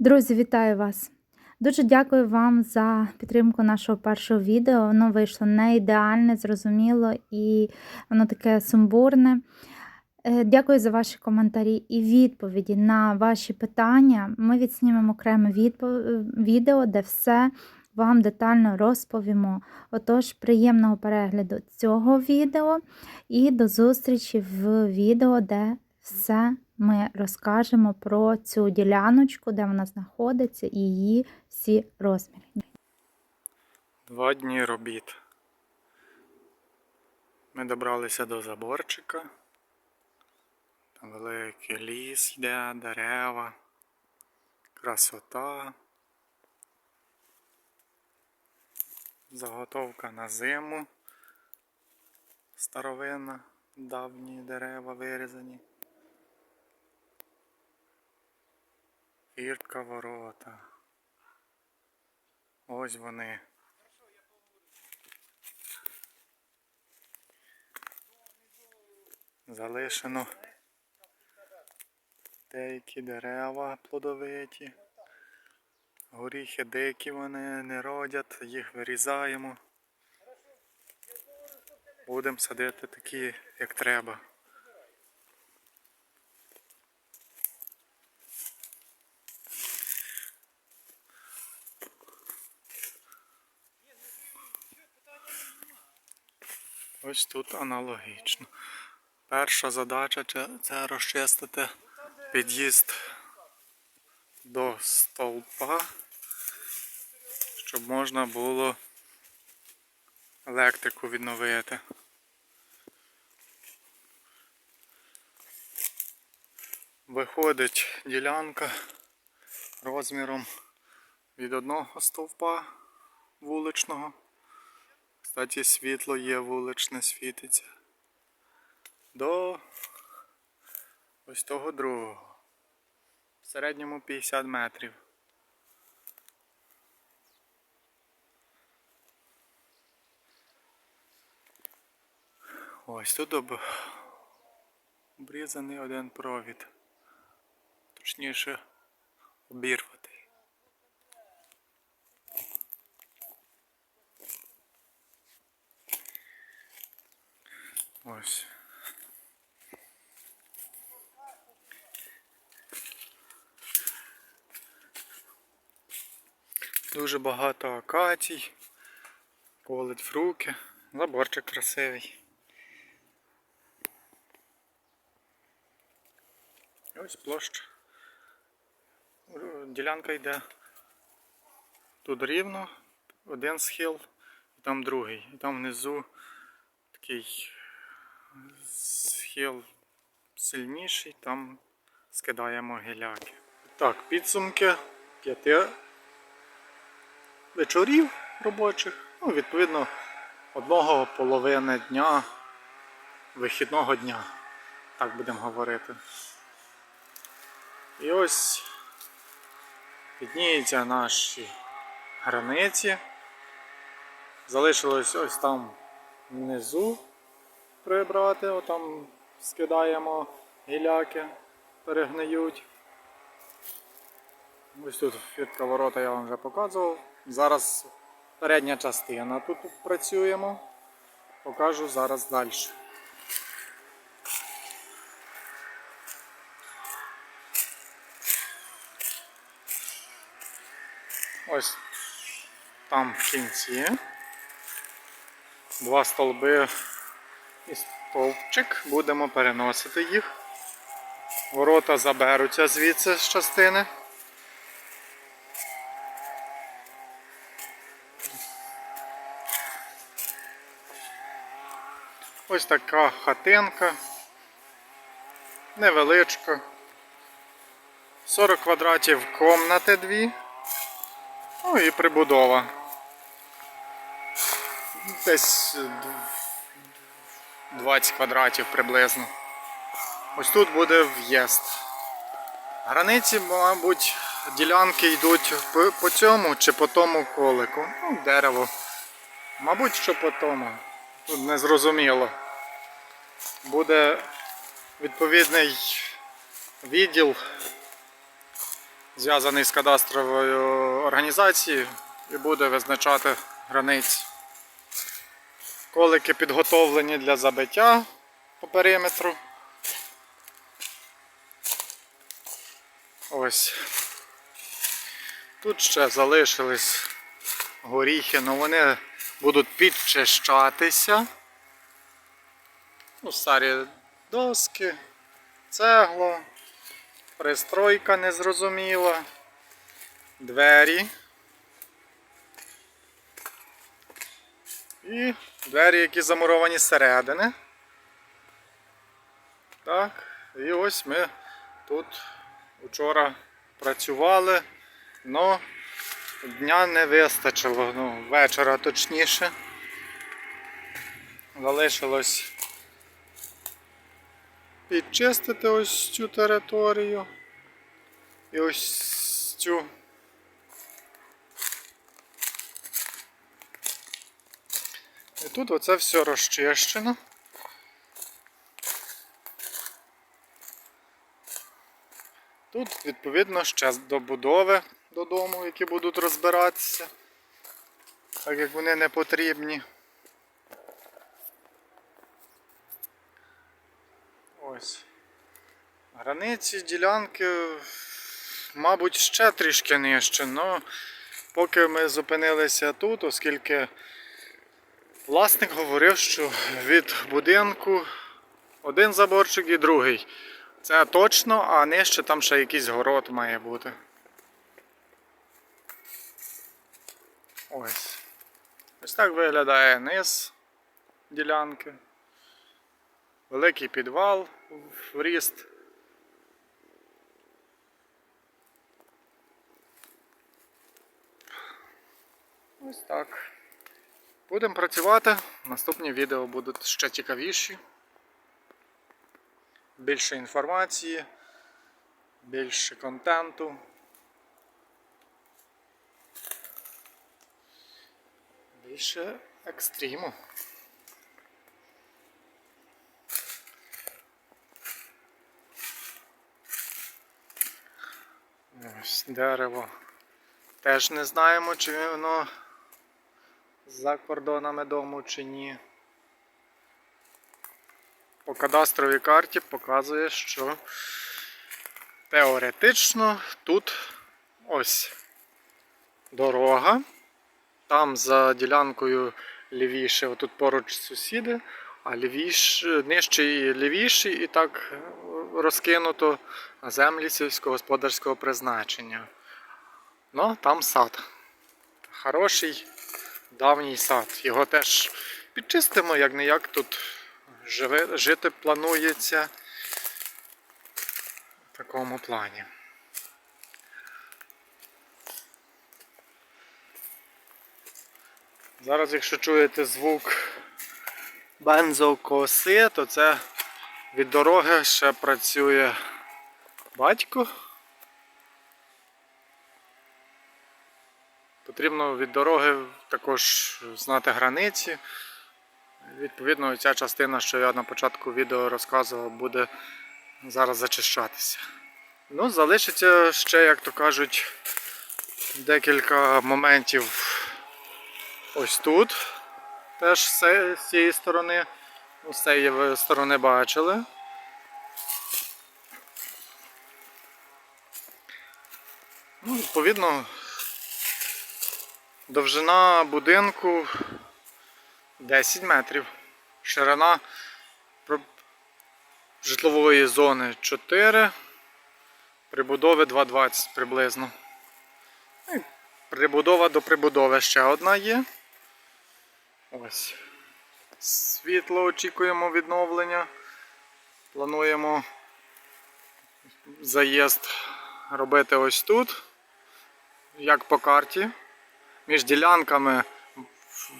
Друзі, вітаю вас! Дуже дякую вам за підтримку нашого першого відео. Воно вийшло не ідеальне, зрозуміло, і воно таке сумбурне. Е, Дякую за ваші коментарі і відповіді на ваші питання. Ми відснімемо окреме відпо- відео, де все вам детально розповімо. Отож, приємного перегляду цього відео і до зустрічі в відео, де все ми розкажемо про цю діляночку, де вона знаходиться, і її всі розміри. Два дні робіт. Ми добралися до заборчика. Великий ліс йде, дерева, красота. Заготовка на зиму. Старовинна, давні дерева вирізані. Фіртка ворота. Ось вони. Залишено деякі дерева плодовиті. Горіхи дикі вони не родять, їх вирізаємо. Будемо садити такі, як треба. Ось тут аналогічно. Перша задача це- розчистити під'їзд до стовпа, щоб можна було електрику відновити. Виходить ділянка розміром від одного стовпа вуличного. Кстати, світло є вуличне світиться. До ось того другого. В середньому 50 метрів. Ось тут об... обрізаний один провід. Точніше обірватий. Ось. Дуже багато акацій, колить в руки, заборчик красивий. Ось площа. Ділянка йде тут рівно, один схил, і там другий. І там внизу такий схил сильніший, там скидаємо гіляки. Так, підсумки п'яти вечорів робочих. Ну, відповідно, одного половини дня, вихідного дня, так будемо говорити. І ось підніються наші границі. Залишилось ось там внизу прибрати, отам скидаємо гіляки, перегниють. Ось тут фіртка ворота я вам вже показував. Зараз передня частина тут працюємо. Покажу зараз далі. Ось там в кінці. Два столби і стовпчик. Будемо переносити їх. Ворота заберуться звідси з частини. Ось така хатинка. Невеличка. 40 квадратів комнати дві. Ну і прибудова. Десь 20 квадратів приблизно. Ось тут буде в'їзд. Границі, мабуть, ділянки йдуть по, цьому чи по тому колику. Ну, дерево. Мабуть, що по тому. Тут не зрозуміло. Буде відповідний відділ зв'язаний з кадастровою організацією і буде визначати границі. Колики підготовлені для забиття по периметру. Ось. Тут ще залишились горіхи, але вони будуть підчищатися. Ну, старі доски, цегла, пристройка незрозуміла, двері. І двері, які замуровані зсередини. Так, і ось ми тут вчора працювали, але дня не вистачило, ну, вечора точніше. Залишилось підчистити ось цю територію і ось цю. Тут оце все розчищено. Тут, відповідно, ще добудови додому, які будуть розбиратися, так як вони не потрібні. Ось. Границі ділянки, мабуть, ще трішки нижче, але поки ми зупинилися тут, оскільки власник говорив, що від будинку один заборчик і другий. Це точно, а нижче там ще якийсь город має бути. Ось. Ось так виглядає низ ділянки. Великий підвал в ріст. Ось так. Будемо працювати. Наступні відео будуть ще цікавіші. Більше інформації, більше контенту. Більше екстриму. Ось дерево. Теж не знаємо, чи воно за кордонами дому чи ні. По кадастровій карті показує, що теоретично тут ось дорога. Там за ділянкою лівіше, отут поруч сусіди, а лівіше, нижче і лівіше, і так розкинуто землі сільськогосподарського призначення. Ну, там сад. Хороший давній сад. Його теж підчистимо, як не як тут живе, жити планується в такому плані. Зараз, якщо чуєте звук бензокоси, то це від дороги ще працює батько. Потрібно від дороги також знати границі. Відповідно, ця частина, що я на початку відео розказував, буде зараз зачищатися. Ну, залишиться ще, як то кажуть, декілька моментів ось тут. Теж з цієї- сторони. Ну, З цієї сторони бачили. Ну, відповідно, довжина будинку 10 метрів. Ширина житлової зони 4, прибудови 2,20 приблизно. Ну, і Прибудова до прибудови ще одна є. Ось. Світло очікуємо відновлення. Плануємо заїзд робити ось тут, як по карті. Між ділянками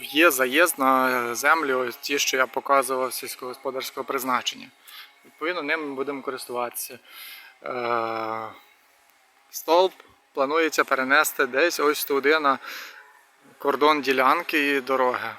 є заїзд на землю, ті, що я показував сільськогосподарського призначення. Відповідно, ним ми будемо користуватися. Е, Столб планується перенести десь ось туди на кордон ділянки і дороги.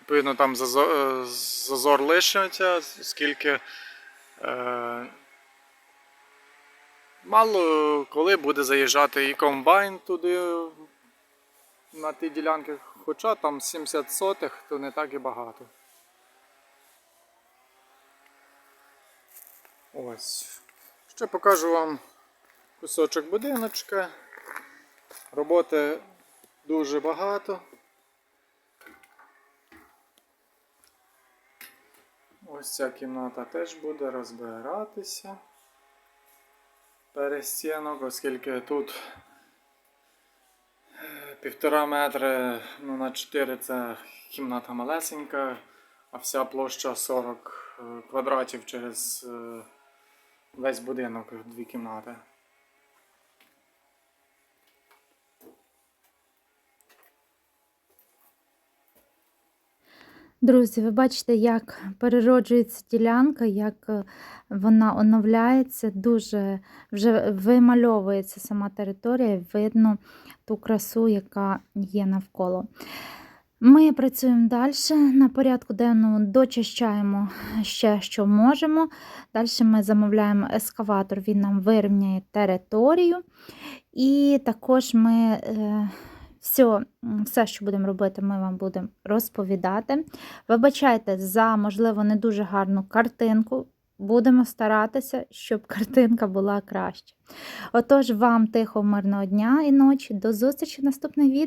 Відповідно, там зазор, е, зазор лишиться, скільки е, Мало коли буде заїжджати і комбайн туди на ті ділянки, хоча там 70 сотих, то не так і багато. Ось. Ще покажу вам кусочок будиночка. Роботи дуже багато. Ось ця кімната теж буде розбиратися. Перестінок, оскільки тут півтора метри ну, на 4 це кімната малесенька, а вся площа 40 е, квадратів через е, весь будинок, дві кімнати. Друзі, ви бачите, як перероджується ділянка, як е, вона оновляється, дуже вже вимальовується сама територія, видно ту красу, яка є навколо. Ми працюємо далі. На порядку денному дочищаємо ще, що можемо. Далі ми замовляємо ескаватор, він нам вирівняє територію. І також ми е, все, все, що будемо робити, ми вам будемо розповідати. Вибачайте за, можливо, не дуже гарну картинку. Будемо старатися, щоб картинка була краще. Отож, вам тихо, мирного дня і ночі. До зустрічі в наступних відео.